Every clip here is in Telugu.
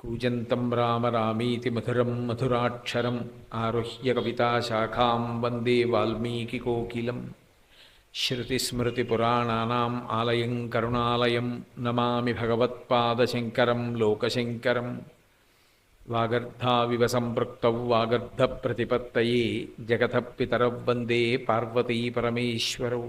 కూజంతం రామ రామీతి మధురం మధురాక్షరం ఆరుహ్య కవితాశాఖాం వందే వాల్మీకికోకిలం శృతిస్మృతిపురాణానాం ఆలయం కరుణాలయం నమామి భగవత్పాదశంకరం లోకశంకరం. వాగర్ధావివ సంపృక్తౌ వాగర్ధప్రతిపత్తయే జగతః పితరౌ వందే పార్వతీ పరమేశ్వరౌ.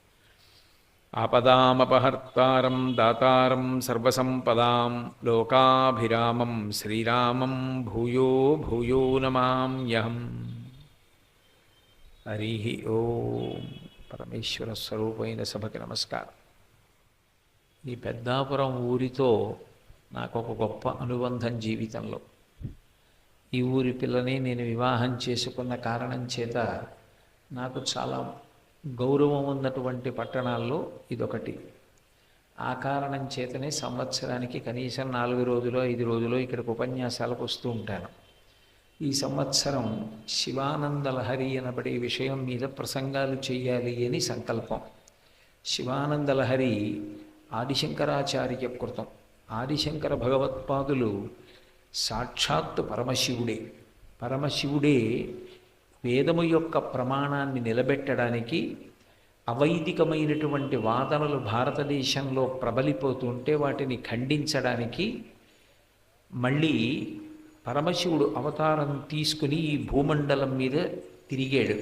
ఆపదామపహర్తారం దాతారం సర్వసంపదాం లోకాభిరామం శ్రీరామం భూయో భూయో నమామ్యహం హరి ఓం పరమేశ్వర స్వరూపమైన సభకి నమస్కారం. ఈ పెద్దాపురం ఊరితో నాకు ఒక గొప్ప అనుబంధం జీవితంలో. ఈ ఊరి పిల్లని నేను వివాహం చేసుకున్న కారణం చేత నాకు చాలా గౌరవం ఉన్నటువంటి పట్టణాల్లో ఇదొకటి. ఆ కారణం చేతనే సంవత్సరానికి కనీసం నాలుగు రోజులు ఐదు రోజులు ఇక్కడికి ఉపన్యాసాలకు వస్తూ ఉంటాను. ఈ సంవత్సరం శివానంద లహరి అనబడే విషయం మీద ప్రసంగాలు చేయాలి అని సంకల్పం. శివానంద లహరి ఆదిశంకరాచార్య కృతం. ఆదిశంకర భగవత్పాదులు సాక్షాత్తు పరమశివుడే. పరమశివుడే వేదము యొక్క ప్రమాణాన్ని నిలబెట్టడానికి అవైదికమైనటువంటి వాదనలు భారతదేశంలో ప్రబలిపోతుంటే వాటిని ఖండించడానికి మళ్ళీ పరమశివుడు అవతారం తీసుకుని ఈ భూమండలం మీద తిరిగాడు.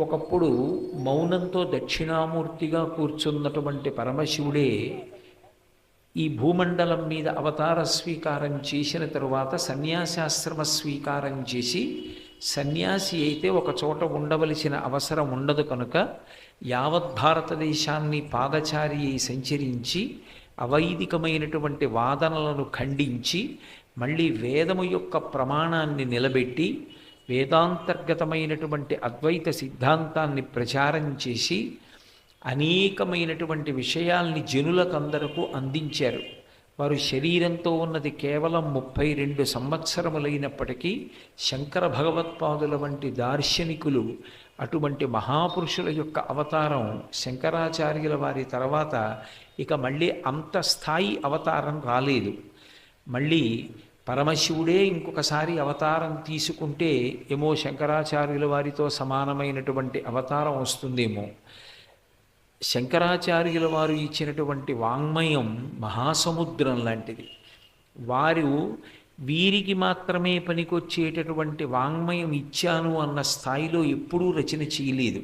ఒకప్పుడు మౌనంతో దక్షిణామూర్తిగా కూర్చున్నటువంటి పరమశివుడే ఈ భూమండలం మీద అవతార స్వీకారం చేసిన తరువాత సన్యాసాశ్రమ స్వీకారం చేసి సన్యాసి అయితే ఒక చోట ఉండవలసిన అవసరం ఉండదు కనుక యావత్ భారతదేశాన్ని పాదచారి అయి సంచరించి అవైదికమైనటువంటి వాదనలను ఖండించి మళ్ళీ వేదము యొక్క ప్రమాణాన్ని నిలబెట్టి వేదాంతర్గతమైనటువంటి అద్వైత సిద్ధాంతాన్ని ప్రచారం చేసి అనేకమైనటువంటి విషయాల్ని జనులకందరకు అందించారు. వారు శరీరంతో ఉన్నది కేవలం ముప్పై రెండు సంవత్సరములైనప్పటికీ శంకర భగవత్పాదుల వంటి దార్శనికులు అటువంటి మహాపురుషుల యొక్క అవతారం శంకరాచార్యుల వారి తర్వాత ఇక మళ్ళీ అంత స్థాయి అవతారం రాలేదు. మళ్ళీ పరమశివుడే ఇంకొకసారి అవతారం తీసుకుంటే ఏమో శంకరాచార్యుల వారితో సమానమైనటువంటి అవతారం వస్తుందేమో. శంకరాచార్యుల వారు ఇచ్చినటువంటి వాంగ్మయం మహాసముద్రం లాంటిది. వారు వీరికి మాత్రమే పనికొచ్చేటటువంటి వాంగ్మయం ఇచ్చాను అన్న స్థాయిలో ఎప్పుడూ రచన చేయలేదు.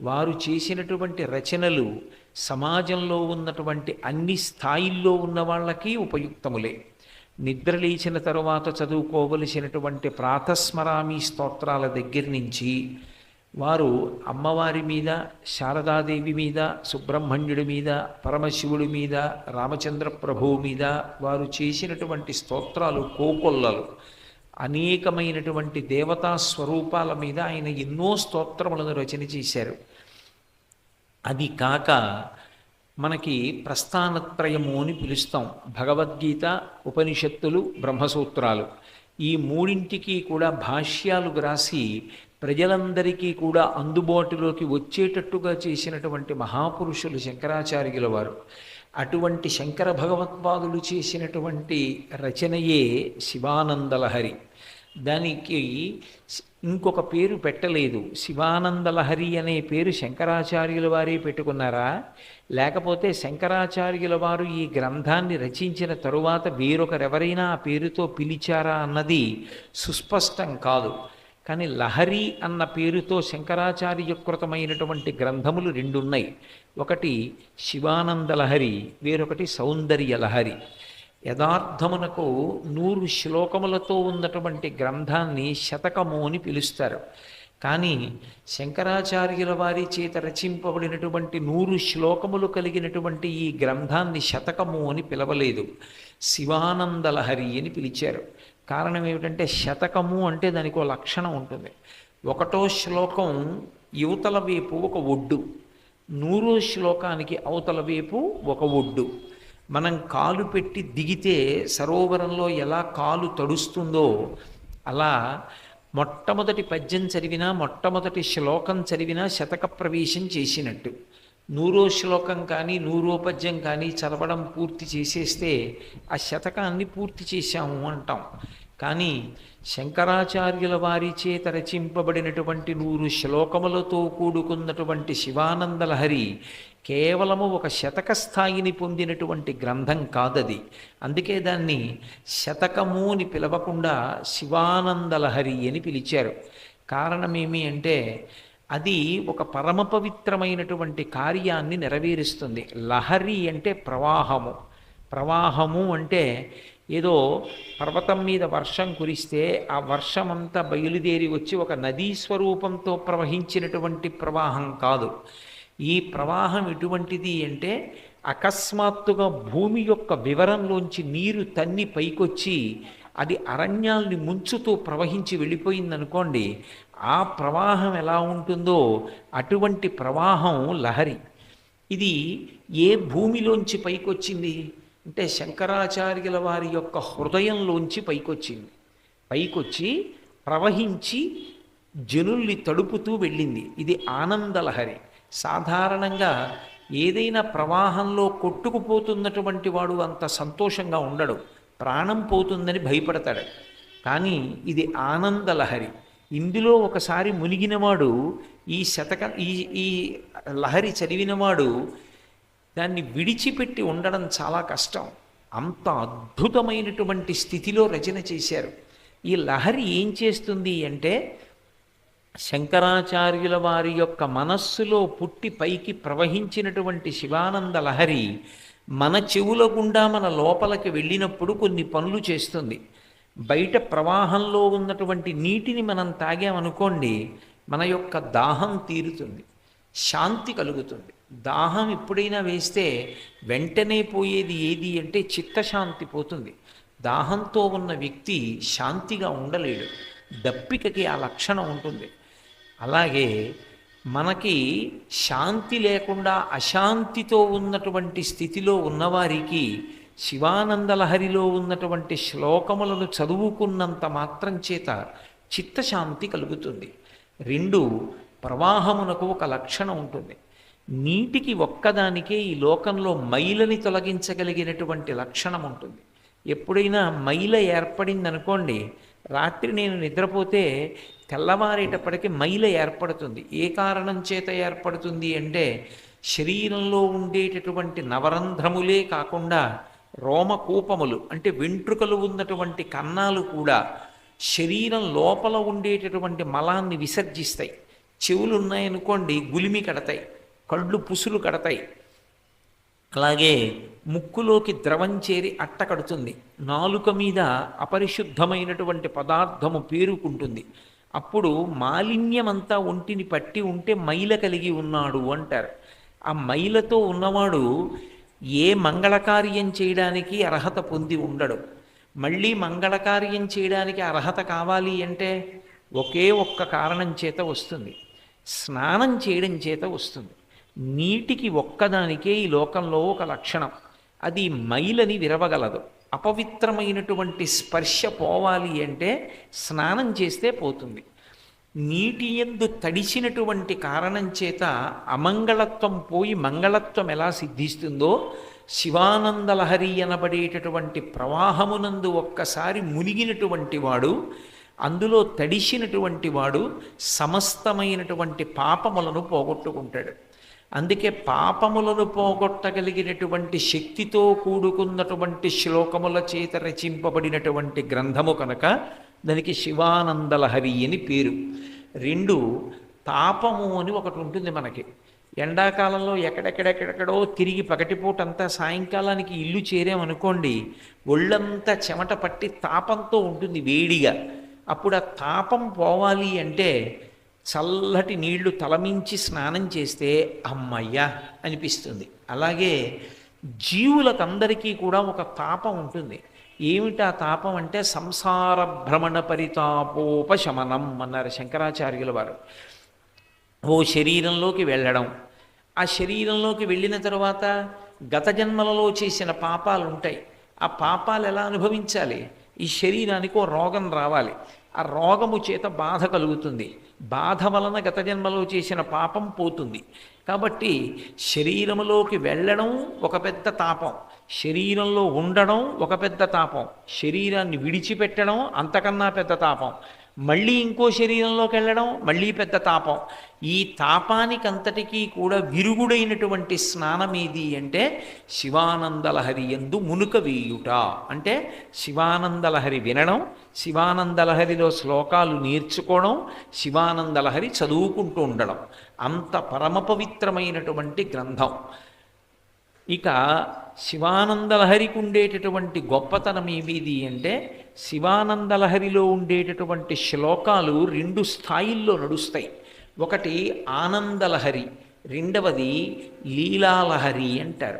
వారు చేసినటువంటి రచనలు సమాజంలో ఉన్నటువంటి అన్ని స్థాయిల్లో ఉన్న వాళ్ళకి ఉపయుక్తములే. నిద్ర లేచిన తరువాత చదువుకోవలసినటువంటి ప్రాతస్మరామి స్తోత్రాల దగ్గర నుంచి వారు అమ్మవారి మీద శారదాదేవి మీద సుబ్రహ్మణ్యుడి మీద పరమశివుడి మీద రామచంద్ర ప్రభువు మీద వారు చేసినటువంటి స్తోత్రాలు కోకొల్లలు అనేకమైనటువంటి దేవతా స్వరూపాల మీద ఆయన ఎన్నో స్తోత్రములను రచన చేశారు. అది కాక మనకి ప్రస్థానత్రయము అని పిలుస్తాం. భగవద్గీత ఉపనిషత్తులు బ్రహ్మసూత్రాలు. ఈ మూడింటికి కూడా భాష్యాలు వ్రాసి ప్రజలందరికీ కూడా అందుబాటులోకి వచ్చేటట్టుగా చేసినటువంటి మహాపురుషులు శంకరాచార్యుల వారు అటువంటి శంకర భగవత్పాదులు చేసినటువంటి రచనయే శివానందలహరి. దానికి ఇంకొక పేరు పెట్టలేదు. శివానందలహరి అనే పేరు శంకరాచార్యుల వారే పెట్టుకున్నారా? లేకపోతే శంకరాచార్యుల వారు ఈ గ్రంథాన్ని రచించిన తరువాత వేరొకరెవరైనా ఆ పేరుతో పిలిచారా అన్నది సుస్పష్టం కాదు. కానీ లహరి అన్న పేరుతో శంకరాచార్యకృతమైనటువంటి గ్రంథములు రెండున్నాయి. ఒకటి శివానంద లహరి వేరొకటి సౌందర్య లహరి. యథార్థమునకు నూరు శ్లోకములతో ఉన్నటువంటి గ్రంథాన్ని శతకము అని పిలుస్తారు. కానీ శంకరాచార్యుల వారి చేత రచింపబడినటువంటి నూరు శ్లోకములు కలిగినటువంటి ఈ గ్రంథాన్ని శతకము అని పిలవలేదు. శివానందలహరి అని పిలిచారు. కారణం ఏమిటంటే శతకము అంటే దానికి ఒక లక్షణం ఉంటుంది. ఒకటో శ్లోకం యువతల వైపు ఒక ఒడ్డు నూరో శ్లోకానికి అవతల వైపు ఒక ఒడ్డు. మనం కాలు పెట్టి దిగితే సరోవరంలో ఎలా కాలు తడుస్తుందో అలా మొట్టమొదటి పద్యం చదివినా మొట్టమొదటి శ్లోకం చదివినా శతక ప్రవేశం చేసినట్టు. నూరో శ్లోకం కానీ నూరో పద్యం కానీ చదవడం పూర్తి చేసేస్తే ఆ శతకాన్ని పూర్తి చేశాము అంటాం. కానీ శంకరాచార్యుల వారి చేత రచింపబడినటువంటి నూరు శ్లోకములతో కూడుకున్నటువంటి శివానందలహరి కేవలము ఒక శతక స్థాయిని పొందినటువంటి గ్రంథం కాదది. అందుకే దాన్ని శతకము అని పిలవకుండా శివానందలహరి అని పిలిచారు. కారణమేమి అంటే అది ఒక పరమ పవిత్రమైనటువంటి కార్యాన్ని నెరవేరుస్తుంది. లహరి అంటే ప్రవాహము. ప్రవాహము అంటే ఏదో పర్వతం మీద వర్షం కురిస్తే ఆ వర్షం అంతా బయలుదేరి వచ్చి ఒక నదీ స్వరూపంతో ప్రవహించినటువంటి ప్రవాహం కాదు. ఈ ప్రవాహం ఎటువంటిది అంటే అకస్మాత్తుగా భూమి యొక్క వివరంలోంచి నీరు తన్ని పైకొచ్చి అది అరణ్యాల్ని ముంచుతూ ప్రవహించి వెళ్ళిపోయిందనుకోండి ఆ ప్రవాహం ఎలా ఉంటుందో అటువంటి ప్రవాహం లహరి. ఇది ఏ భూమిలోంచి పైకొచ్చింది? అంటే శంకరాచార్యుల వారి యొక్క హృదయంలోంచి పైకొచ్చింది. పైకొచ్చి ప్రవహించి జనుల్ని తడుపుతూ వెళ్ళింది. ఇది ఆనందలహరి సాధారణంగా ఏదైనా ప్రవాహంలో కొట్టుకుపోతున్నటువంటి వాడు అంత సంతోషంగా ఉండడు. ప్రాణం పోతుందని భయపడతాడు. కానీ ఇది ఆనందలహరి ఇందులో ఒకసారి మునిగినవాడు ఈ శతక ఈ ఈ లహరి చదివినవాడు దాన్ని విడిచిపెట్టి ఉండడం చాలా కష్టం. అంత అద్భుతమైనటువంటి స్థితిలో రచన చేశారు. ఈ లహరి ఏం చేస్తుంది అంటే శంకరాచార్యుల వారి యొక్క మనస్సులో పుట్టి పైకి ప్రవహించినటువంటి శివానంద లహరి మన చెవుల గుండా మన లోపలికి వెళ్ళినప్పుడు కొన్ని పనులు చేస్తుంది. బయట ప్రవాహంలో ఉన్నటువంటి నీటిని మనం తాగామనుకోండి మన యొక్క దాహం తీరుతుంది శాంతి కలుగుతుంది. దాహం ఎప్పుడైనా వేస్తే వెంటనే పోయేది ఏది అంటే చిత్తశాంతి పోతుంది. దాహంతో ఉన్న వ్యక్తి శాంతిగా ఉండలేడు. దప్పికకి ఆ లక్షణం ఉంటుంది. అలాగే మనకి శాంతి లేకుండా అశాంతితో ఉన్నటువంటి స్థితిలో ఉన్నవారికి శివానందలహరిలో ఉన్నటువంటి శ్లోకములను చదువుకున్నంత మాత్రం చేత చిత్తశాంతి కలుగుతుంది. రెండు ప్రవాహమునకు ఒక లక్షణం ఉంటుంది. నీటికి ఒక్కదానికే ఈ లోకంలో మైలని తొలగించగలిగినటువంటి లక్షణం ఉంటుంది. ఎప్పుడైనా మైల ఏర్పడిందనుకోండి రాత్రి నేను నిద్రపోతే తెల్లవారేటప్పటికి మైల ఏర్పడుతుంది. ఏ కారణం చేత ఏర్పడుతుంది అంటే శరీరంలో ఉండేటటువంటి నవరంధ్రములే కాకుండా రోమకూపములు అంటే వెంట్రుకలు ఉన్నటువంటి కన్నాలు కూడా శరీరం లోపల ఉండేటటువంటి మలాన్ని విసర్జిస్తాయి. చెవులు ఉన్నాయనుకోండి గులిమి కడతాయి కళ్ళు పుసులు కడతాయి. అలాగే ముక్కులోకి ద్రవం చేరి అట్ట కడుతుంది. నాలుక మీద అపరిశుద్ధమైనటువంటి పదార్థము పేరుకుంటుంది. అప్పుడు మాలిన్యమంతా ఒంటిని పట్టి ఉంటే మైల కలిగి ఉన్నాడు అంటారు. ఆ మైలతో ఉన్నవాడు ఏ మంగళకార్యం చేయడానికి అర్హత పొంది ఉండడు. మళ్ళీ మంగళకార్యం చేయడానికి అర్హత కావాలి అంటే ఒకే ఒక్క కారణం చేత వస్తుంది. స్నానం చేయడం చేత వస్తుంది. నీటికి ఒక్కదానికే ఈ లోకంలో ఒక లక్షణం. అది మైలని విరవగలదు. అపవిత్రమైనటువంటి స్పర్శ పోవాలి అంటే స్నానం చేస్తే పోతుంది. నీటి ఎందు తడిసినటువంటి కారణం చేత అమంగళత్వం పోయి మంగళత్వం ఎలా సిద్ధిస్తుందో శివానందలహరి అనబడేటటువంటి ప్రవాహమునందు ఒక్కసారి మునిగినటువంటి వాడు అందులో తడిసినటువంటి వాడు సమస్తమైనటువంటి పాపములను పోగొట్టుకుంటాడు. అందుకే పాపములను పోగొట్టగలిగినటువంటి శక్తితో కూడుకున్నటువంటి శ్లోకముల చేత రచింపబడినటువంటి గ్రంథము కనుక దానికి శివానందలహరి అని పేరు. రెండు తాపము అని ఒకటి ఉంటుంది మనకి. ఎండాకాలంలో ఎక్కడెక్కడెక్కడెక్కడో తిరిగి పగటిపూటంతా సాయంకాలానికి ఇల్లు చేరామనుకోండి ఒళ్ళంతా చెమట పట్టి తాపంతో ఉంటుంది వేడిగా. అప్పుడు ఆ తాపం పోవాలి అంటే చల్లటి నీళ్ళు తలమించి స్నానం చేస్తే అమ్మయ్యా అనిపిస్తుంది. అలాగే జీవులకందరికీ కూడా ఒక తాపం ఉంటుంది. ఏమిటి ఆ తాపం అంటే సంసార భ్రమణ పరితాపోపశమనం అన్నారు శంకరాచార్యుల వారు. ఓ శరీరంలోకి వెళ్ళడం. ఆ శరీరంలోకి వెళ్ళిన తర్వాత గత జన్మలలో చేసిన పాపాలు ఉంటాయి. ఆ పాపాలు ఎలా అనుభవించాలి? ఈ శరీరానికి ఓ రోగం రావాలి. ఆ రోగము చేత బాధ కలుగుతుంది. బాధ వలన గత జన్మలో చేసిన పాపం పోతుంది. కాబట్టి శరీరంలోకి వెళ్ళడం ఒక పెద్ద తాపం. శరీరంలో ఉండడం ఒక పెద్ద తాపం. శరీరాన్ని విడిచిపెట్టడం అంతకన్నా పెద్ద తాపం. మళ్ళీ ఇంకో శరీరంలోకి వెళ్ళడం మళ్ళీ పెద్ద తాపం. ఈ తాపానికంతటికీ కూడా విరుగుడైనటువంటి స్నానం ఏది అంటే శివానందలహరి ఎందు మునుక వేయుట. అంటే శివానందలహరి వినడం శివానందలహరిలో శ్లోకాలు నేర్చుకోవడం శివానందలహరి చదువుకుంటూ ఉండడం. అంత పరమ పవిత్రమైనటువంటి గ్రంథం. ఇక శివానందలహరికి ఉండేటటువంటి గొప్పతనం ఏమిది అంటే శివానందలహరిలో ఉండేటటువంటి శ్లోకాలు రెండు స్థాయిల్లో నడుస్తాయి. ఒకటి ఆనందలహరి రెండవది లీలాలహరి అంటారు.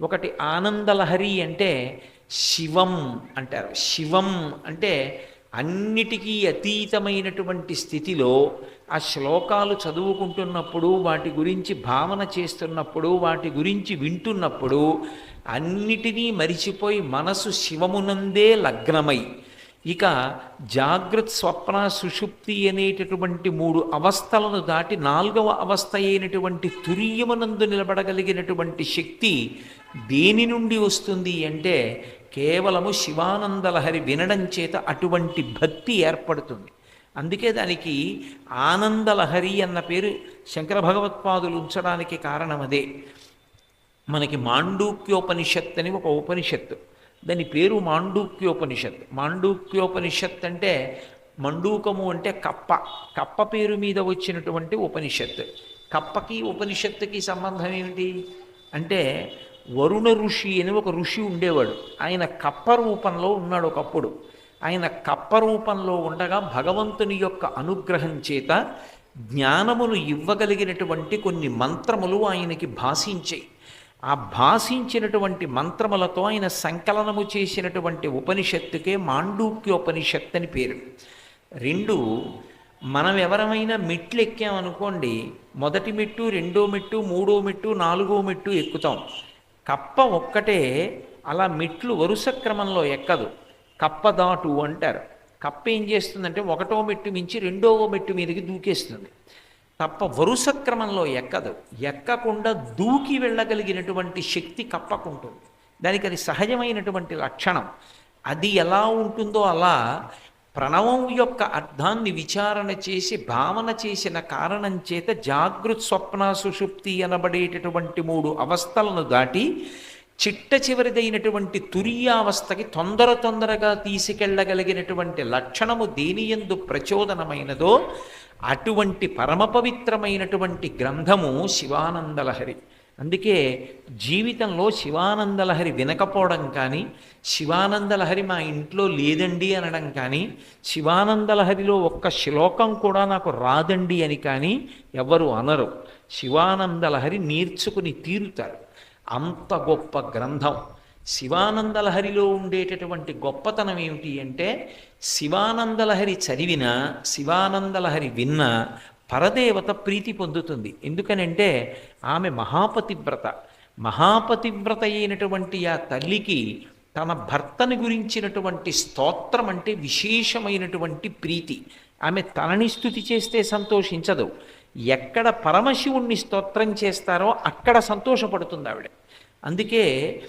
ఒకటి ఆనందలహరి అంటే శివం అంటారు. శివం అంటే అన్నిటికీ అతీతమైనటువంటి స్థితిలో ఆ శ్లోకాలు చదువుకుంటున్నప్పుడు వాటి గురించి భావన చేస్తున్నప్పుడు వాటి గురించి వింటున్నప్పుడు అన్నిటినీ మరిచిపోయి మనసు శివమునందే లగ్నమై. ఇక జాగ్రత్త స్వప్న సుషుప్తి అనేటటువంటి మూడు అవస్థలను దాటి నాలుగవ అవస్థ అయినటువంటి తుర్యమునందు నిలబడగలిగినటువంటి శక్తి దేని నుండి వస్తుంది అంటే కేవలము శివానందలహరి వినడం చేత అటువంటి భక్తి ఏర్పడుతుంది. అందుకే దానికి ఆనందలహరి అన్న పేరు శంకర భగవత్పాదులు ఉంచడానికి కారణం అదే. మనకి మాండూక్యోపనిషత్ అని ఒక ఉపనిషత్తు. దాని పేరు మాండూక్యోపనిషత్. మాండూక్యోపనిషత్ అంటే మండూకము అంటే కప్ప. కప్ప పేరు మీద వచ్చినటువంటి ఉపనిషత్ కప్పకి ఉపనిషత్తుకి సంబంధం ఏమిటి? అంటే వరుణ ఋషి అని ఒక ఋషి ఉండేవాడు. ఆయన కప్ప రూపంలో ఉన్నాడు ఒకప్పుడు. ఆయన కప్ప రూపంలో ఉండగా భగవంతుని యొక్క అనుగ్రహం చేత జ్ఞానమును ఇవ్వగలిగినటువంటి కొన్ని మంత్రములు ఆయనకి భాషించాయి. ఆ భాషించినటువంటి మంత్రములతో ఆయన సంకలనము చేసినటువంటి ఉపనిషత్తుకే మాండూక్యోపనిషత్ అని పేరు. రెండు మనం ఎవరమైనా మెట్లు ఎక్కామనుకోండి మొదటి మెట్టు రెండో మెట్టు మూడో మెట్టు నాలుగో మెట్టు ఎక్కుతాం. కప్ప ఒక్కటే అలా మెట్లు వరుస క్రమంలో ఎక్కదు. కప్ప దాటు అంటారు. కప్ప ఏం చేస్తుందంటే ఒకటో మెట్టు మించి రెండవ మెట్టు మీదకి దూకేస్తుంది. కప్ప వరుస క్రమంలో ఎక్కదు. ఎక్కకుండా దూకి వెళ్ళగలిగినటువంటి శక్తి కప్పకుంటుంది దానికి అది సహజమైనటువంటి లక్షణం. అది ఎలా ఉంటుందో అలా ప్రణవం యొక్క అర్థాన్ని విచారణ చేసి భావన చేసిన కారణం చేత జాగృత్ స్వప్న సుషుప్తి అనబడేటటువంటి మూడు అవస్థలను దాటి చిట్ట చివరిదైనటువంటి తురియావస్థకి తొందర తొందరగా తీసుకెళ్ళగలిగినటువంటి లక్షణము దేనియందు ప్రచోదనమైనదో అటువంటి పరమ పవిత్రమైనటువంటి గ్రంథము శివానందలహరి. అందుకే జీవితంలో శివానందలహరి వినకపోవడం కానీ శివానందలహరి మా ఇంట్లో లేదండి అనడం కానీ శివానందలహరిలో ఒక్క శ్లోకం కూడా నాకు రాదండి అని కానీ ఎవరు అనరు. శివానందలహరి నేర్చుకుని తీరుతారు. అంత గొప్ప గ్రంథం. శివానందలహరిలో ఉండేటటువంటి గొప్పతనం ఏమిటి అంటే శివానందలహరి చదివిన శివానందలహరి విన్న పరదేవత ప్రీతి పొందుతుంది. ఎందుకనంటే ఆమె మహాపతివ్రత. మహాపతివ్రత అయినటువంటి ఆ తల్లికి తన భర్తని గురించినటువంటి స్తోత్రం అంటే విశేషమైనటువంటి ప్రీతి. ఆమె తనని స్థుతి చేస్తే సంతోషించదు. ఎక్కడ పరమశివుణ్ణి స్తోత్రం చేస్తారో అక్కడ సంతోషపడుతుంది ఆవిడ. అందుకే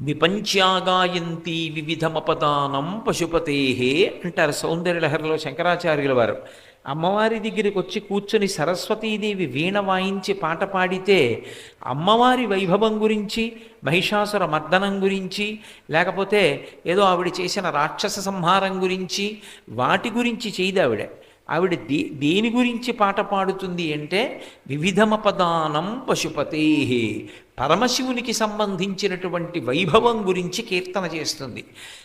విపంచాగాయంతి వివిధమపదానం పశుపతేహే అంటారు సౌందర్యలహరిలో శంకరాచార్యుల వారు. అమ్మవారి దగ్గరికి వచ్చి కూర్చొని సరస్వతీదేవి వీణ వాయించి పాట పాడితే అమ్మవారి వైభవం గురించి మహిషాసుర మర్దనం గురించి లేకపోతే ఏదో ఆవిడ చేసిన రాక్షస సంహారం గురించి వాటి గురించి చేయదు ఆవిడ దే దేని గురించి పాట పాడుతుంది అంటే వివిధమపదానం పశుపతే. పరమశివునికి సంబంధించినటువంటి వైభవం గురించి కీర్తన చేస్తుంది.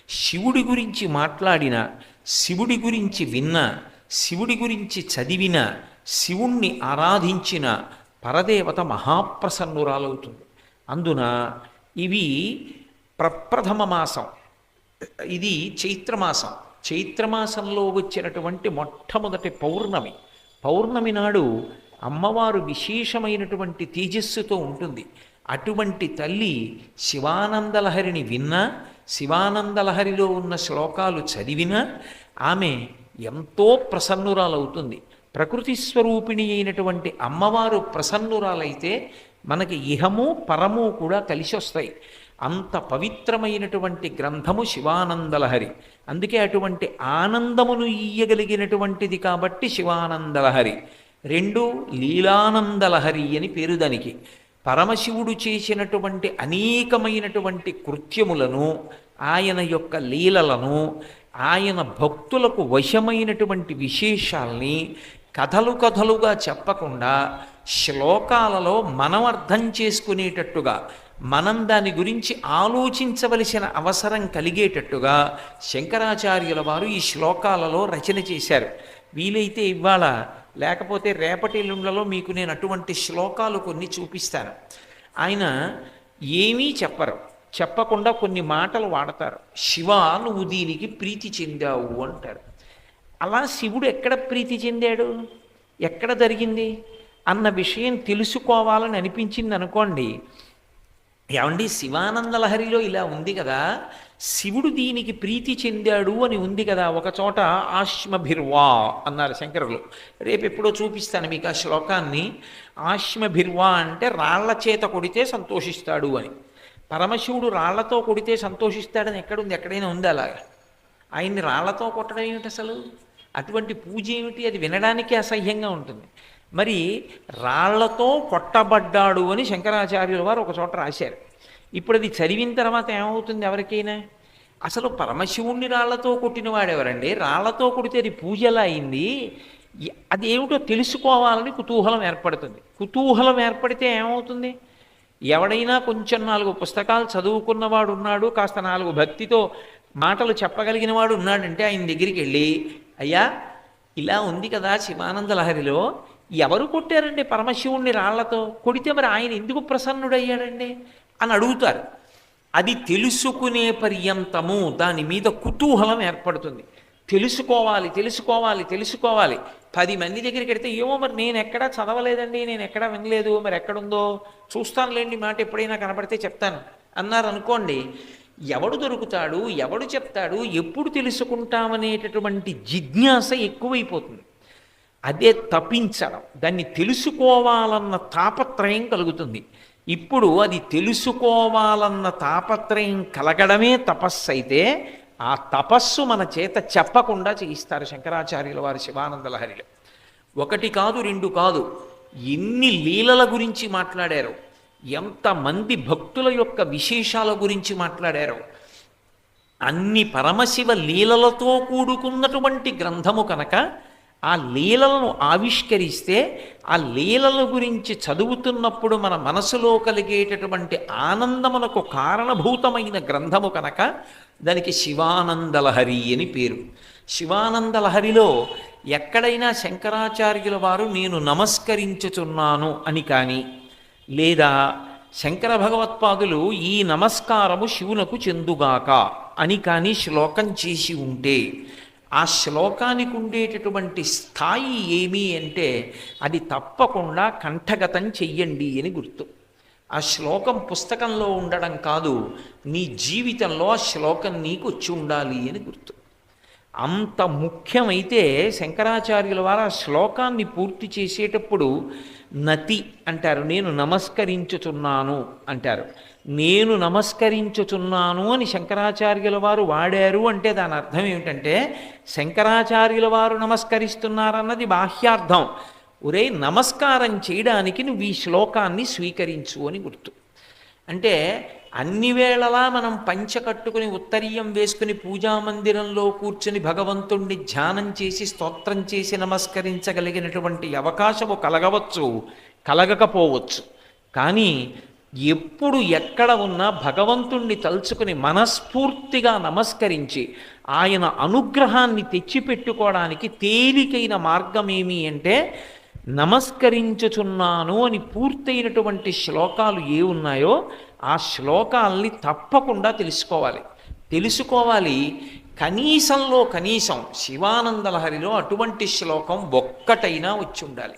శివుడి గురించి మాట్లాడిన శివుడి గురించి విన్న శివుడి గురించి చదివిన శివుణ్ణి ఆరాధించిన పరదేవత మహాప్రసన్నురాలవుతుంది. అందున ఇవి ప్రప్రథమ మాసం. ఇది చైత్రమాసం చైత్రమాసంలో వచ్చినటువంటి మొట్టమొదటి పౌర్ణమి. పౌర్ణమి నాడు అమ్మవారు విశేషమైనటువంటి తేజస్సుతో ఉంటుంది. అటువంటి తల్లి శివానందలహరిని విన్నా శివానందలహరిలో ఉన్న శ్లోకాలు చదివినా ఆమె ఎంతో ప్రసన్నురాలవుతుంది. ప్రకృతి స్వరూపిణి అయినటువంటి అమ్మవారు ప్రసన్నురాలైతే మనకి ఇహము పరము కూడా కలిసి వస్తాయి అంత పవిత్రమైనటువంటి గ్రంథము శివానందలహరి. అందుకే అటువంటి ఆనందమును ఇయ్యగలిగినటువంటిది కాబట్టి శివానందలహరి. రెండు లీలానందలహరి అని పేరు దానికి. పరమశివుడు చేసినటువంటి అనేకమైనటువంటి కృత్యములను ఆయన యొక్క లీలలను ఆయన భక్తులకు వశమైనటువంటి విశేషాల్ని కథలు కథలుగా చెప్పకుండా శ్లోకాలలో మనం అర్థం చేసుకునేటట్టుగా మనం దాని గురించి ఆలోచించవలసిన అవసరం కలిగేటట్టుగా శంకరాచార్యుల వారు ఈ శ్లోకాలలో రచన చేశారు. వీలైతే ఇవాళ లేకపోతే రేపటి ఎల్లుండ్లలో మీకు నేను అటువంటి శ్లోకాలు కొన్ని చూపిస్తాను. ఆయన ఏమీ చెప్పరు. చెప్పకుండా కొన్ని మాటలు వాడతారు. శివ నువ్వు దీనికి ప్రీతి చెందావు అంటారు. అలా శివుడు ఎక్కడ ప్రీతి చెందాడు? ఎక్కడ జరిగింది? అన్న విషయం తెలుసుకోవాలని అనిపించింది అనుకోండి ఏమండి శివానంద లహరిలో ఇలా ఉంది కదా శివుడు దీనికి ప్రీతి చెందాడు అని ఉంది కదా ఒక చోట ఆశ్మభిర్వా అన్నారు శంకరులు. రేపు ఎప్పుడో చూపిస్తాను మీకు ఆ శ్లోకాన్ని. ఆశ్మభిర్వా అంటే రాళ్ళ చేత కొడితే సంతోషిస్తాడు అని. పరమశివుడు రాళ్ళతో కొడితే సంతోషిస్తాడని ఎక్కడుంది? ఎక్కడైనా ఉంది అలాగా? ఆయన్ని రాళ్ళతో కొట్టడం ఏమిటి అసలు? అటువంటి పూజ ఏమిటి? అది వినడానికి అసహ్యంగా ఉంటుంది. మరి రాళ్ళతో కొట్టబడ్డాడు అని శంకరాచార్యుల వారు ఒక చోట రాశారు. ఇప్పుడు అది చదివిన తర్వాత ఏమవుతుంది ఎవరికైనా? అసలు పరమశివుణ్ణి రాళ్ళతో కొట్టిన వాడెవరండి? రాళ్ళతో కొడితే అది పూజలా అయింది? అది ఏమిటో తెలుసుకోవాలని కుతూహలం ఏర్పడుతుంది. కుతూహలం ఏర్పడితే ఏమవుతుంది? ఎవడైనా కొంచెం నాలుగు పుస్తకాలు చదువుకున్నవాడు ఉన్నాడు కాస్త నాలుగు భక్తితో మాటలు చెప్పగలిగిన వాడు ఉన్నాడంటే ఆయన దగ్గరికి వెళ్ళి అయ్యా ఇలా ఉంది కదా శివానంద లహరిలో ఎవరు కొట్టారండి పరమశివుణ్ణి రాళ్ళతో? కొడితే మరి ఆయన ఎందుకు ప్రసన్నుడయ్యాడండి? అని అడుగుతారు. అది తెలుసుకునే పర్యంతము దాని మీద కుతూహలం ఏర్పడుతుంది. తెలుసుకోవాలి తెలుసుకోవాలి తెలుసుకోవాలి. పది మంది దగ్గరికి వెడితే ఏమో మరి నేను ఎక్కడా చదవలేదండి నేను ఎక్కడా వినలేదు మరి ఎక్కడుందో? చూస్తానులేండి మాట ఎప్పుడైనా కనపడితే చెప్తాను. అన్నారు అనుకోండి ఎవడు దొరుకుతాడు ఎవడు చెప్తాడు ఎప్పుడు తెలుసుకుంటామనేటటువంటి జిజ్ఞాస ఎక్కువైపోతుంది. అదే తపించడం. దాన్ని తెలుసుకోవాలన్న తాపత్రయం కలుగుతుంది. ఇప్పుడు అది తెలుసుకోవాలన్న తాపత్రయం కలగడమే తపస్సు అయితే ఆ తపస్సు మన చేత చెప్పకుండా చేయిస్తారు శంకరాచార్యుల వారి శివానంద లహరిలో ఒకటి కాదు రెండు కాదు ఎన్ని లీలల గురించి మాట్లాడారు. ఎంతమంది భక్తుల యొక్క విశేషాల గురించి మాట్లాడారు. అన్ని పరమశివ లీలలతో కూడుకున్నటువంటి గ్రంథము కనుక ఆ లీలలను ఆవిష్కరిస్తే ఆ లీలల గురించి చదువుతున్నప్పుడు మన మనసులో కలిగేటటువంటి ఆనందమునకు కారణభూతమైన గ్రంథము కనుక దానికి శివానందలహరి అని పేరు. శివానందలహరిలో ఎక్కడైనా శంకరాచార్యుల వారు నేను నమస్కరించుచున్నాను అని కానీ లేదా శంకర భగవత్పాదులు ఈ నమస్కారము శివునకు చెందుగాక అని కానీ శ్లోకం చేసి ఉంటే ఆ శ్లోకానికి ఉండేటటువంటి స్థాయి ఏమి అంటే అది తప్పకుండా కంఠగతం చెయ్యండి అని గుర్తు. ఆ శ్లోకం పుస్తకంలో ఉండడం కాదు నీ జీవితంలో ఆ శ్లోకం నీకు వచ్చి ఉండాలి అని గుర్తు. అంత ముఖ్యమైతే శంకరాచార్యుల వారు ఆ శ్లోకాన్ని పూర్తి చేసేటప్పుడు నతి అంటారు నేను నమస్కరించుతున్నాను అంటారు. నేను నమస్కరించుచున్నాను అని శంకరాచార్యుల వారు వాడారు అంటే దాని అర్థం ఏమిటంటే శంకరాచార్యుల వారు నమస్కరిస్తున్నారన్నది బాహ్యార్థం. ఒరే నమస్కారం చేయడానికి నువ్వు ఈ శ్లోకాన్ని స్వీకరించు అని గుర్తు. అంటే అన్ని వేళలా మనం పంచ కట్టుకుని ఉత్తరీయం వేసుకుని పూజామందిరంలో కూర్చుని భగవంతుణ్ణి ధ్యానం చేసి స్తోత్రం చేసి నమస్కరించగలిగినటువంటి అవకాశము కలగవచ్చు కలగకపోవచ్చు. కానీ ఎప్పుడు ఎక్కడ ఉన్నా భగవంతుణ్ణి తలుచుకుని మనస్ఫూర్తిగా నమస్కరించి ఆయన అనుగ్రహాన్ని తెచ్చిపెట్టుకోవడానికి తేలికైన మార్గం ఏమి అంటే నమస్కరించుచున్నాను అని పూర్తయినటువంటి శ్లోకాలు ఏ ఉన్నాయో ఆ శ్లోకాల్ని తప్పకుండా తెలుసుకోవాలి. తెలుసుకోవాలి. కనీసంలో కనీసం శివానందలహరిలో అటువంటి శ్లోకం ఒక్కటైనా వచ్చి ఉండాలి.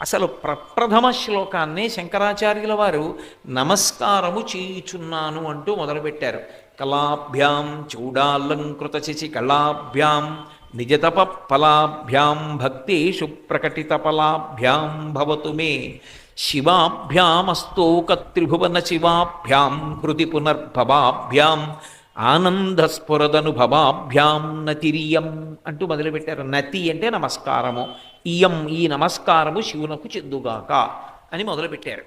అసలు ప్రప్రథమ శ్లోకాన్నే శంకరాచార్యుల వారు నమస్కారము చేయుచున్నాను అంటూ మొదలుపెట్టారు. కళాభ్యాం చూడాలంకృత శశి కళాభ్యాం నిజతప ఫలాభ్యాం భక్తేషు ప్రకటిత ఫలాభ్యాం భవతు మే. శివాభ్యామస్తోక త్రిభువన శివాభ్యాం హృది పునర్భవాభ్యాం ఆనందస్ఫురదనుభవాభ్యాం నతిరియం అంటూ మొదలుపెట్టారు. నతి అంటే నమస్కారము. ఇయం ఈ నమస్కారము శివునకు చెందుగాక అని మొదలుపెట్టారు.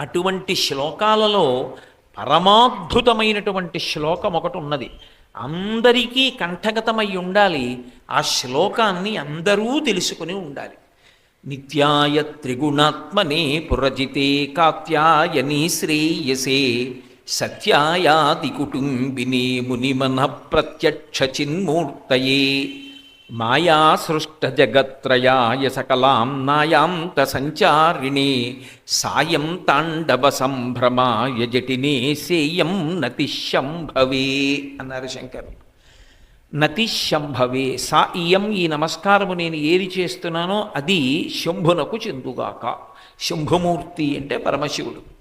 అటువంటి శ్లోకాలలో పరమాద్భుతమైనటువంటి శ్లోకం ఒకటి ఉన్నది. అందరికీ కంఠగతమై ఉండాలి. ఆ శ్లోకాన్ని అందరూ తెలుసుకుని ఉండాలి. నిత్యాయ త్రిగుణాత్మనే పురజితే కాత్యాయని శ్రేయసే సత్యాయాది కుటుంబిని మునిమన ప్రత్యక్ష చిన్మూర్తయే మాయా సృష్ట జగత్రయాయ సకలాం నాయాంత సంచారిణే సాయం తాండవ సంభ్రమాయ జటినే సేయం నతిశంభవే అన్నారు శంకరులు నతిశంభవే సా ఇయం ఈ నమస్కారము నేను ఏది చేస్తున్నానో అది శంభునకు చెందుగాక. శంభుమూర్తి అంటే పరమశివుడు.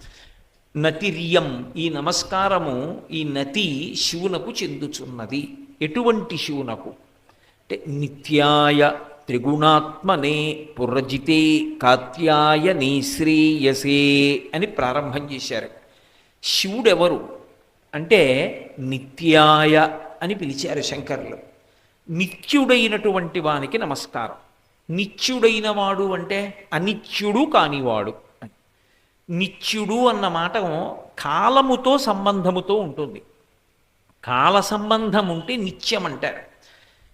నతిర్యం ఈ నమస్కారము ఈ నతి శివునకు చెందుచున్నది. ఎటువంటి శివునకు? అంటే నిత్యాయ త్రిగుణాత్మనే పురజితే కాత్యాయని శ్రేయసే అని ప్రారంభం చేశారు. శివుడెవరు? అంటే నిత్యాయ అని పిలిచారు శంకర్లు. నిత్యుడైనటువంటి వానికి నమస్కారం. నిత్యుడైన వాడు అంటే అనిత్యుడు కానివాడు. నిత్యుడు అన్న మాట కాలముతో సంబంధముతో ఉంటుంది. కాల సంబంధం ఉంటే నిత్యం అంటారు.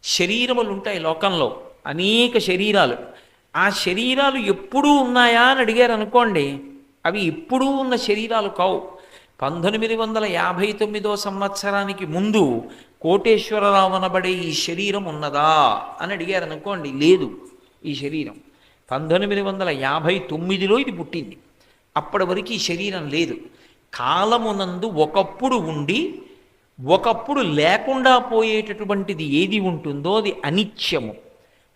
శరీరములు ఉంటాయి లోకంలో అనేక శరీరాలు. ఆ శరీరాలు ఎప్పుడూ ఉన్నాయా అని అడిగారు అనుకోండి అవి ఎప్పుడూ ఉన్న శరీరాలు కావు. పంతొమ్మిది వందల యాభై తొమ్మిదో సంవత్సరానికి ముందు కోటేశ్వరరావు అనబడే ఈ శరీరం ఉన్నదా అని అడిగారు అనుకోండి లేదు ఈ శరీరం. పంతొమ్మిది వందల యాభై తొమ్మిదిలో ఇది పుట్టింది. అప్పటి వరకు ఈ శరీరం లేదు. కాలమునందు ఒకప్పుడు ఉండి ఒకప్పుడు లేకుండా పోయేటటువంటిది ఏది ఉంటుందో అది అనిత్యము.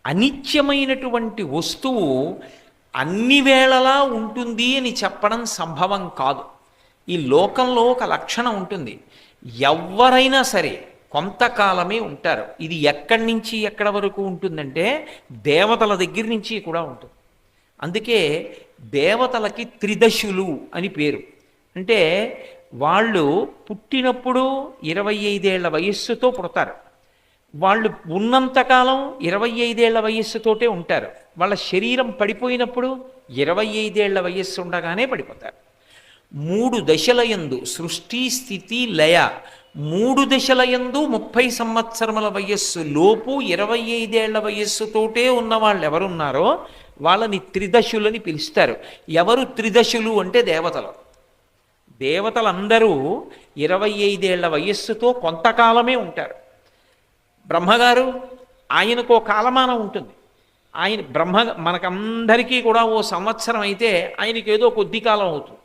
అనిత్యమైనటువంటి వస్తువు అన్ని వేళలా ఉంటుంది అని చెప్పడం సంభవం కాదు. ఈ లోకంలో ఒక లక్షణం ఉంటుంది. ఎవరైనా సరే కొంతకాలమే ఉంటారు. ఇది ఎక్కడి నుంచి ఎక్కడ వరకు ఉంటుందంటే దేవతల దగ్గర నుంచి కూడా ఉంటుంది. అందుకే దేవతలకి త్రిదశులు అని పేరు. అంటే వాళ్ళు పుట్టినప్పుడు ఇరవై ఐదేళ్ళ వయస్సుతో పుడతారు. వాళ్ళు ఉన్నంతకాలం ఇరవై ఐదేళ్ళ వయస్సుతోటే ఉంటారు. వాళ్ళ శరీరం పడిపోయినప్పుడు ఇరవై ఐదేళ్ళ వయస్సు ఉండగానే పడిపోతారు. మూడు దశలయందు సృష్టి స్థితి లయ మూడు దశలయందు ముప్పై సంవత్సరముల వయస్సు లోపు ఇరవై ఐదేళ్ళ వయస్సుతోటే ఉన్న వాళ్ళు ఎవరున్నారో వాళ్ళని త్రిదశులని పిలుస్తారు. ఎవరు త్రిదశులు అంటే దేవతలు? దేవతలందరూ ఇరవై ఐదేళ్ళ వయస్సుతో కొంతకాలమే ఉంటారు. బ్రహ్మగారు ఆయనకు కాలమానం ఉంటుంది. ఆయన బ్రహ్మ మనకందరికీ కూడా ఓ సంవత్సరం అయితే ఆయనకి ఏదో కొద్ది కాలం అవుతుంది.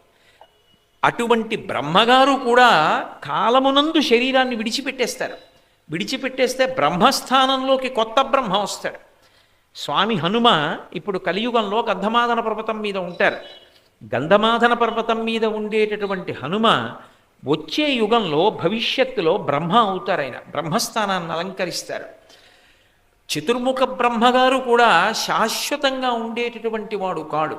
అటువంటి బ్రహ్మగారు కూడా కాలమునందు శరీరాన్ని విడిచిపెట్టేస్తారు. విడిచిపెట్టేస్తే బ్రహ్మస్థానంలోకి కొత్త బ్రహ్మ వస్తాడు. స్వామి హనుమ ఇప్పుడు కలియుగంలో గంధమాదన పర్వతం మీద ఉంటారు. గంధమాదన పర్వతం మీద ఉండేటటువంటి హనుమ వచ్చే యుగంలో భవిష్యత్తులో బ్రహ్మ అవుతారు ఆయన. బ్రహ్మస్థానాన్ని అలంకరిస్తారు. చతుర్ముఖ బ్రహ్మగారు కూడా శాశ్వతంగా ఉండేటటువంటి వాడు కాడు.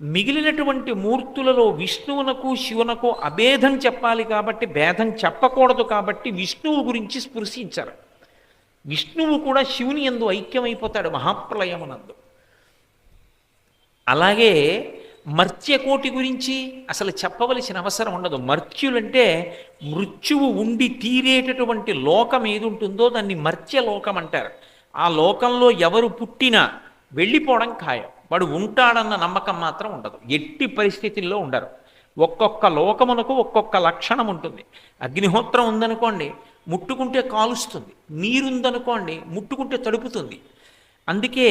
మిగిలినటువంటి మూర్తులలో విష్ణువునకు శివునకు అభేదం చెప్పాలి కాబట్టి భేదం చెప్పకూడదు కాబట్టి విష్ణువు గురించి స్పృశించరు. విష్ణువు కూడా శివుని ఎందు ఐక్యమైపోతాడు మహాప్రలయమునందు అలాగే మర్త్యకోటి గురించి అసలు చెప్పవలసిన అవసరం ఉండదు. మర్త్యులంటే మృత్యువు ఉండి తీరేటటువంటి లోకం ఏది ఉంటుందో దాన్ని మర్త్యలోకం అంటారు. ఆ లోకంలో ఎవరు పుట్టినా వెళ్ళిపోవడం ఖాయం. వాడు ఉంటాడన్న నమ్మకం మాత్రం ఉండదు. ఎట్టి పరిస్థితుల్లో ఉండరు. ఒక్కొక్క లోకమునకు ఒక్కొక్క లక్షణం ఉంటుంది. అగ్నిహోత్రం ఉందనుకోండి ముట్టుకుంటే కాలుస్తుంది. నీరుందనుకోండి ముట్టుకుంటే తడుపుతుంది. అందుకే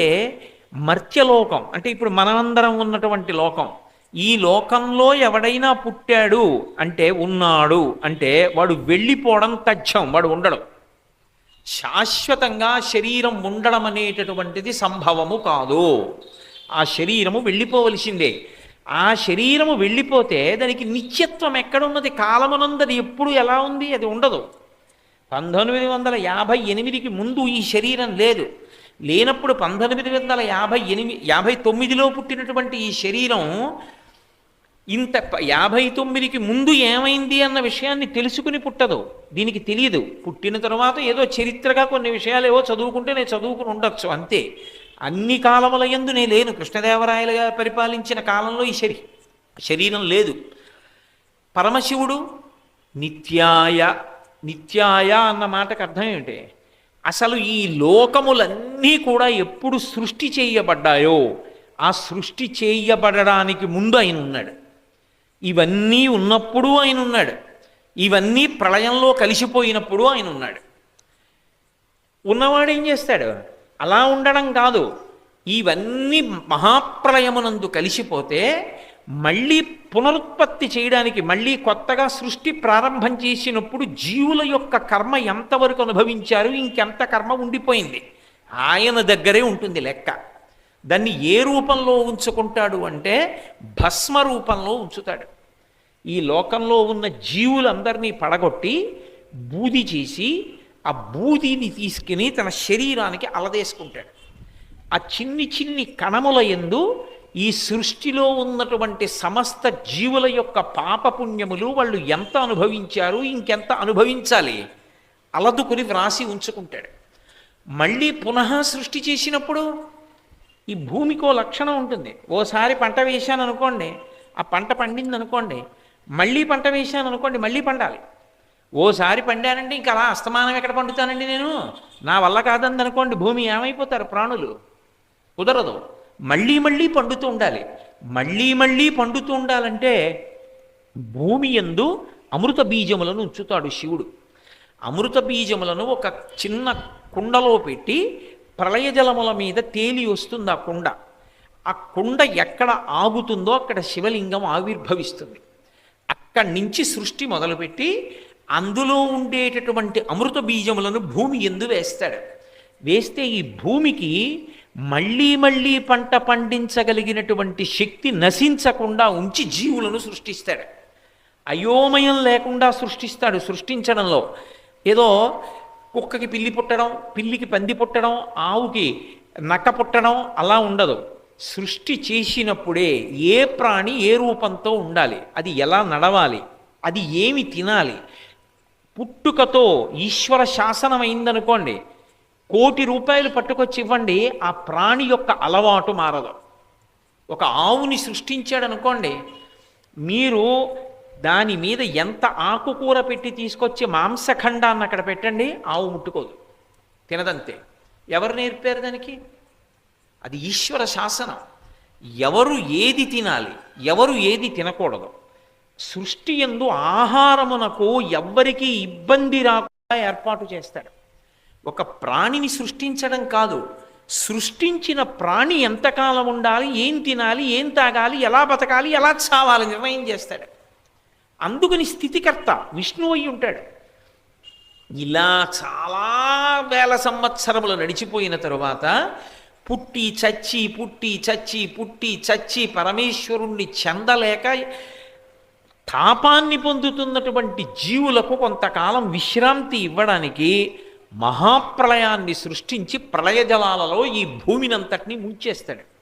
మర్త్యలోకం అంటే ఇప్పుడు మనమందరం ఉన్నటువంటి లోకం ఈ లోకంలో ఎవడైనా పుట్టాడు అంటే ఉన్నాడు అంటే వాడు వెళ్ళిపోవడం తథ్యం వాడు ఉండడం. శాశ్వతంగా శరీరం ఉండడం అనేటటువంటిది సంభవము కాదు. ఆ శరీరము వెళ్ళిపోవలసిందే. ఆ శరీరము వెళ్ళిపోతే దానికి నిత్యత్వం ఎక్కడున్నది? కాలమునందది ఎప్పుడు ఎలా ఉంది? అది ఉండదు. పంతొమ్మిది వందల యాభై ఎనిమిదికి ముందు ఈ శరీరం లేదు. లేనప్పుడు పంతొమ్మిది వందల యాభై ఎనిమిది యాభై తొమ్మిదిలో పుట్టినటువంటి ఈ శరీరం ఇంత యాభై తొమ్మిదికి ముందు ఏమైంది అన్న విషయాన్ని తెలుసుకుని పుట్టదు. దీనికి తెలియదు పుట్టిన తర్వాత ఏదో చరిత్రగా కొన్ని విషయాలు ఏవో చదువుకుంటే నేను చదువుకుని ఉండొచ్చు అంతే. అన్ని కాలముల యందు నేను లేను. కృష్ణదేవరాయలుగా పరిపాలించిన కాలంలో ఈ శరీ శరీరం లేదు. పరమశివుడు నిత్యాయ నిత్యాయ అన్న మాటకు అర్థం ఏమిటి? అసలు ఈ లోకములన్నీ కూడా ఎప్పుడు సృష్టి చేయబడ్డాయో ఆ సృష్టి చేయబడడానికి ముందు ఆయన ఉన్నాడు. ఇవన్నీ ఉన్నప్పుడు ఆయన ఉన్నాడు. ఇవన్నీ ప్రళయంలో కలిసిపోయినప్పుడు ఆయన ఉన్నాడు. ఉన్నవాడు ఏం చేస్తాడు? అలా ఉండడం కాదు. ఇవన్నీ మహాప్రళయమునందు కలిసిపోతే మళ్ళీ పునరుత్పత్తి చేయడానికి మళ్ళీ కొత్తగా సృష్టి ప్రారంభం చేసినప్పుడు జీవుల యొక్క కర్మ ఎంతవరకు అనుభవించారు ఇంకెంత కర్మ ఉండిపోయింది? ఆయన దగ్గరే ఉంటుంది లెక్క. దాన్ని ఏ రూపంలో ఉంచుకుంటాడు అంటే భస్మ రూపంలో ఉంచుతాడు. ఈ లోకంలో ఉన్న జీవులందరినీ పడగొట్టి బూది చేసి ఆ బూదిని తీసుకుని తన శరీరానికి అలదేసుకుంటాడు. ఆ చిన్ని చిన్ని కణముల ఎందు ఈ సృష్టిలో ఉన్నటువంటి సమస్త జీవుల యొక్క పాపపుణ్యములు వాళ్ళు ఎంత అనుభవించారు ఇంకెంత అనుభవించాలి అలదుకుని వ్రాసి ఉంచుకుంటాడు. మళ్ళీ పునః సృష్టి చేసినప్పుడు ఈ భూమికో లక్షణం ఉంటుంది. ఓసారి పంట వేశాను అనుకోండి ఆ పంట పండింది అనుకోండి మళ్ళీ పంట వేశాను అనుకోండి మళ్ళీ పండాలి. ఓసారి పండానండి ఇంకా అలా అస్తమానం ఎక్కడ పండుతానండి నేను? నా వల్ల కాదంది అనుకోండి భూమి ఏమైపోతారు ప్రాణులు? కుదరదు. మళ్ళీ మళ్ళీ పండుతూ ఉండాలి. మళ్ళీ మళ్ళీ పండుతూ ఉండాలంటే భూమి ఎందు అమృత బీజములను ఉంచుతాడు శివుడు. అమృత బీజములను ఒక చిన్న కుండలో పెట్టి ప్రళయ జలముల మీద తేలి వస్తుంది ఆ కుండ. ఆ కుండ ఎక్కడ ఆగుతుందో అక్కడ శివలింగం ఆవిర్భవిస్తుంది. అక్కడి నుంచి సృష్టి మొదలుపెట్టి అందులో ఉండేటటువంటి అమృత బీజములను భూమి ఎందు వేస్తాడు. వేస్తే ఈ భూమికి మళ్ళీ మళ్ళీ పంట పండించగలిగినటువంటి శక్తి నశించకుండా ఉంచి జీవులను సృష్టిస్తాడు. అయోమయం లేకుండా సృష్టిస్తాడు సృష్టించడంలో. ఏదో కుక్కకి పిల్లి పుట్టడం పిల్లికి పంది పుట్టడం ఆవుకి నక్క పుట్టడం అలా ఉండదు. సృష్టి చేసినప్పుడే ఏ ప్రాణి ఏ రూపంతో ఉండాలి? అది ఎలా నడవాలి? అది ఏమి తినాలి? పుట్టుకతో ఈశ్వర శాసనం అయిందనుకోండి కోటి రూపాయలు పట్టుకొచ్చి ఇవ్వండి ఆ ప్రాణి యొక్క అలవాటు మారదు. ఒక ఆవుని సృష్టించాడు అనుకోండి మీరు దాని మీద ఎంత ఆకుకూర పెట్టి తీసుకొచ్చి మాంసఖండాన్ని అక్కడ పెట్టండి ఆవు ముట్టుకోదు. తినదంతే. ఎవరు నేర్పారు దానికి? అది ఈశ్వర శాసనం. ఎవరు ఏది తినాలి ఎవరు ఏది తినకూడదు. సృష్టి ఎందు ఆహారమునకు ఎవ్వరికీ ఇబ్బంది రాకుండా ఏర్పాటు చేస్తాడు ఒక ప్రాణిని సృష్టించడం కాదు. సృష్టించిన ప్రాణి ఎంతకాలం ఉండాలి ఏం తినాలి ఏం తాగాలి ఎలా బతకాలి ఎలా చావాలి నిర్ణయం చేస్తాడు. అందుకని స్థితికర్త విష్ణువు అయి ఉంటాడు. ఇలా చాలా వేల సంవత్సరములు నడిచిపోయిన తరువాత పుట్టి చచ్చి పుట్టి చచ్చి పుట్టి చచ్చి పరమేశ్వరుణ్ణి చెందలేక తాపాన్ని పొందుతున్నటువంటి జీవులకు కొంతకాలం విశ్రాంతి ఇవ్వడానికి మహాప్రళయాన్ని సృష్టించి ప్రళయ జలాలలో ఈ భూమినంతటినీ ముంచేస్తాడు.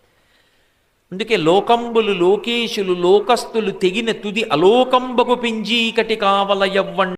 అందుకే లోకంబులు లోకేశులు లోకస్తులు తెగిన తుది అలోకంబకు పింజీకటి కావల